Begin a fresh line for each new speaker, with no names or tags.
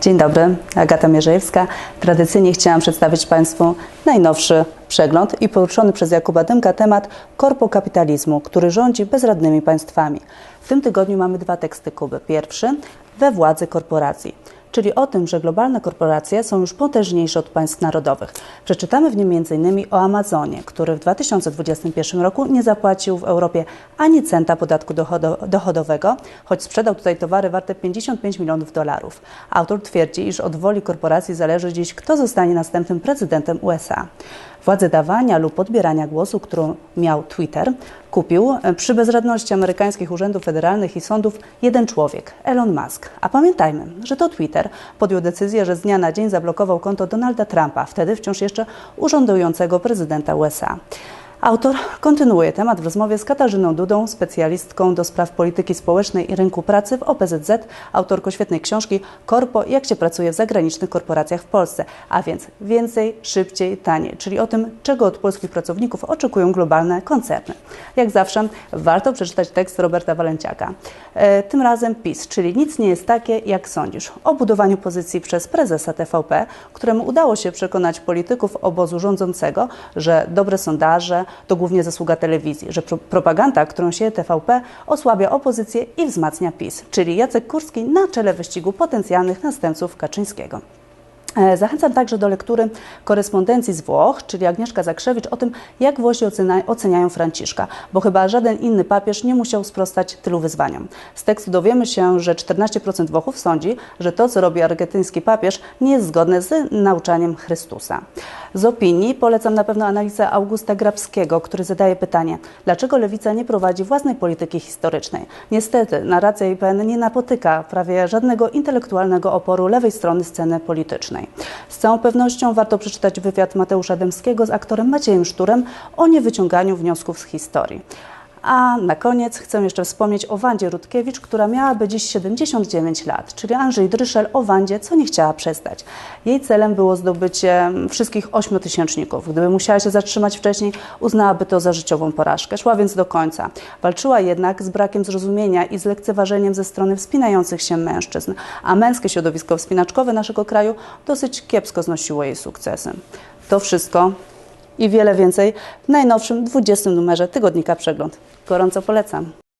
Dzień dobry, Agata Mierzejewska. Tradycyjnie chciałam przedstawić Państwu najnowszy przegląd i poruszony przez Jakuba Dymka temat korpokapitalizmu, który rządzi bezradnymi państwami. W tym tygodniu mamy dwa teksty Kuby. Pierwszy we władzy korporacji, czyli o tym, że globalne korporacje są już potężniejsze od państw narodowych. Przeczytamy w nim m.in. o Amazonie, który w 2021 roku nie zapłacił w Europie ani centa podatku dochodo- dochodowego, choć sprzedał tutaj towary warte 55 milionów dolarów. Autor twierdzi, iż od woli korporacji zależy dziś, kto zostanie następnym prezydentem USA. Władzę dawania lub odbierania głosu, którą miał Twitter, kupił e, przy bezradności amerykańskich urzędów federalnych i sądów jeden człowiek, Elon Musk. A pamiętajmy, że to Twitter podjął decyzję, że z dnia na dzień zablokował konto Donalda Trumpa, wtedy wciąż jeszcze urzędującego prezydenta USA. Autor kontynuuje temat w rozmowie z Katarzyną Dudą, specjalistką do spraw polityki społecznej i rynku pracy w OPZZ, autorką świetnej książki Korpo, jak się pracuje w zagranicznych korporacjach w Polsce. A więc więcej, szybciej, taniej, czyli o tym, czego od polskich pracowników oczekują globalne koncerny. Jak zawsze warto przeczytać tekst Roberta Walenciaka. E, tym razem PiS, czyli nic nie jest takie, jak sądzisz. O budowaniu pozycji przez prezesa TVP, któremu udało się przekonać polityków obozu rządzącego, że dobre sondaże to głównie zasługa telewizji, że pro- propaganda, którą sieje TVP, osłabia opozycję i wzmacnia PiS, czyli Jacek Kurski na czele wyścigu potencjalnych następców Kaczyńskiego. E, Zachęcam także do lektury korespondencji z Włoch, czyli Agnieszka Zakrzewicz, o tym, jak Włosi oceniają Franciszka, bo chyba żaden inny papież nie musiał sprostać tylu wyzwaniom. Z tekstu dowiemy się, że 14% Włochów sądzi, że to, co robi argentyński papież, nie jest zgodne z nauczaniem Chrystusa. Z opinii polecam na pewno analizę Augusta Grabskiego, który zadaje pytanie, dlaczego lewica nie prowadzi własnej polityki historycznej. Niestety, narracja IPN nie napotyka prawie żadnego intelektualnego oporu lewej strony sceny politycznej. Z całą pewnością warto przeczytać wywiad Mateusza Dębskiego z aktorem Maciejem Szturem o niewyciąganiu wniosków z historii. A na koniec chcę jeszcze wspomnieć o Wandzie Rutkiewicz, która miałaby dziś 79 lat, czyli Andrzej Dryszel o Wandzie, co nie chciała przestać. Jej celem było zdobycie wszystkich ośmiotysięczników. Gdyby musiała się zatrzymać wcześniej, uznałaby to za życiową porażkę. Szła więc do końca. Walczyła jednak z brakiem zrozumienia i z lekceważeniem ze strony wspinających się mężczyzn, a męskie środowisko wspinaczkowe naszego kraju dosyć kiepsko znosiło jej sukcesy. To wszystko i wiele więcej w najnowszym 20 numerze tygodnika Przegląd. Gorąco polecam.